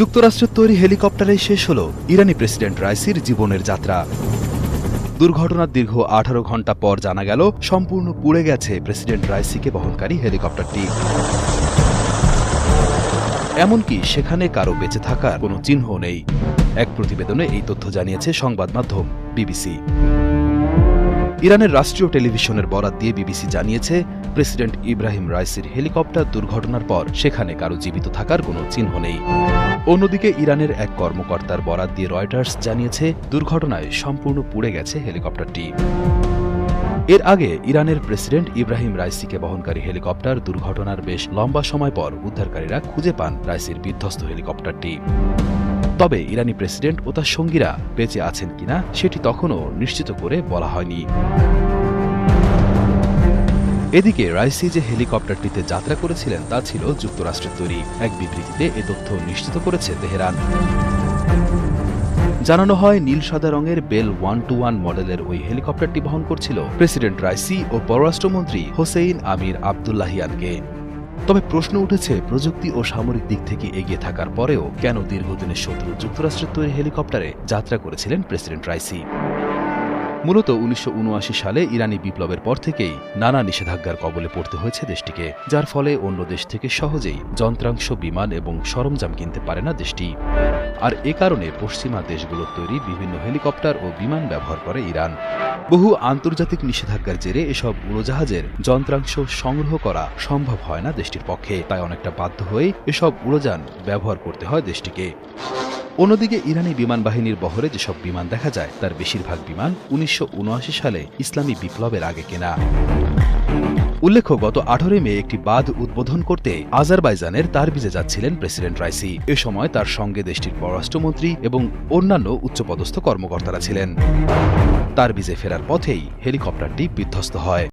যুক্তরাষ্ট্রের তৈরি হেলিকপ্টারে শেষ হল ইরানি প্রেসিডেন্ট রাইসির জীবনের যাত্রা। দুর্ঘটনার দীর্ঘ আঠারো ঘণ্টা পর জানা গেল, সম্পূর্ণ পুড়ে গেছে প্রেসিডেন্ট রাইসিকে বহনকারী হেলিকপ্টারটি। এমনকি সেখানে কারও বেঁচে থাকার কোনো চিহ্ন নেই। এক প্রতিবেদনে এই তথ্য জানিয়েছে সংবাদ মাধ্যম বিবিসি। ইরানের রাষ্ট্রীয় টেলিভিশনের বরাত দিয়ে বিবিসি জানিয়েছে, প্রেসিডেন্ট ইব্রাহিম রাইসির হেলিকপ্টার দুর্ঘটনার পর সেখানে কারও জীবিত থাকার কোনো চিহ্ন নেই। অন্যদিকে ইরানের এক কর্মকর্তার বরাত দিয়ে রয়টার্স জানিয়েছে, দুর্ঘটনায় সম্পূর্ণ পুড়ে গেছে হেলিকপ্টারটি। এর আগে ইরানের প্রেসিডেন্ট ইব্রাহিম রাইসিকে বহনকারী হেলিকপ্টার দুর্ঘটনার বেশ লম্বা সময় পর উদ্ধারকারীরা খুঁজে পান রাইসির বিধ্বস্ত হেলিকপ্টারটি। তবে ইরানি প্রেসিডেন্ট ও তার সঙ্গীরা বেঁচে আছেন কিনা সেটি তখনও নিশ্চিত করে বলা হয়নি। এদিকে রাইসি যে হেলিকপ্টারটিতে যাত্রা করেছিলেন তা ছিল যুক্তরাষ্ট্রের তৈরি। এক বিবৃতিতে এ তথ্য নিশ্চিত করেছে তেহরান। জানানো হয়, নীল সাদা রঙের বেল ওয়ান টু ওয়ান মডেলের ওই হেলিকপ্টারটি বহন করছিল প্রেসিডেন্ট রাইসি ও পররাষ্ট্রমন্ত্রী হোসেইন আমির আবদুল্লাহিয়ানকে। তবে প্রশ্ন উঠেছে, প্রযুক্তি ও সামরিক দিক থেকে এগিয়ে থাকার পরেও কেন দীর্ঘদিনের শত্রু যুক্তরাষ্ট্রের তৈরি হেলিকপ্টারে যাত্রা করেছিলেন প্রেসিডেন্ট রাইসি? মূলত উনিশশো উনআশি সালে ইরানি বিপ্লবের পর থেকেই নানা নিষেধাজ্ঞার কবলে পড়তে হয়েছে দেশটিকে, যার ফলে অন্য দেশ থেকে সহজেই যন্ত্রাংশ, বিমান এবং সরঞ্জাম কিনতে পারে না দেশটি। আর এ কারণে পশ্চিমা দেশগুলোর তৈরি বিভিন্ন হেলিকপ্টার ও বিমান ব্যবহার করে ইরান। বহু আন্তর্জাতিক নিষেধাজ্ঞার জেরে এসব উড়োজাহাজের যন্ত্রাংশ সংগ্রহ করা সম্ভব হয় না দেশটির পক্ষে। তাই অনেকটা বাধ্য হয়ে এসব উড়োযান ব্যবহার করতে হয় দেশটিকে। অন্যদিকে ইরানি বিমান বাহিনীর বহরে যেসব বিমান দেখা যায়, তার বেশিরভাগ বিমান উনিশশো উনআশি সালে ইসলামী বিপ্লবের আগে কেনা। উল্লেখ্য, গত আঠারোই মে একটি বাঁধ উদ্বোধন করতে আজারবাইজানের তারবিজে যাচ্ছিলেন প্রেসিডেন্ট রাইসি। এ সময় তার সঙ্গে দেশটির পররাষ্ট্রমন্ত্রী এবং অন্যান্য উচ্চপদস্থ কর্মকর্তারা ছিলেন। তারবিজে ফেরার পথেই হেলিকপ্টারটি বিধ্বস্ত হয়।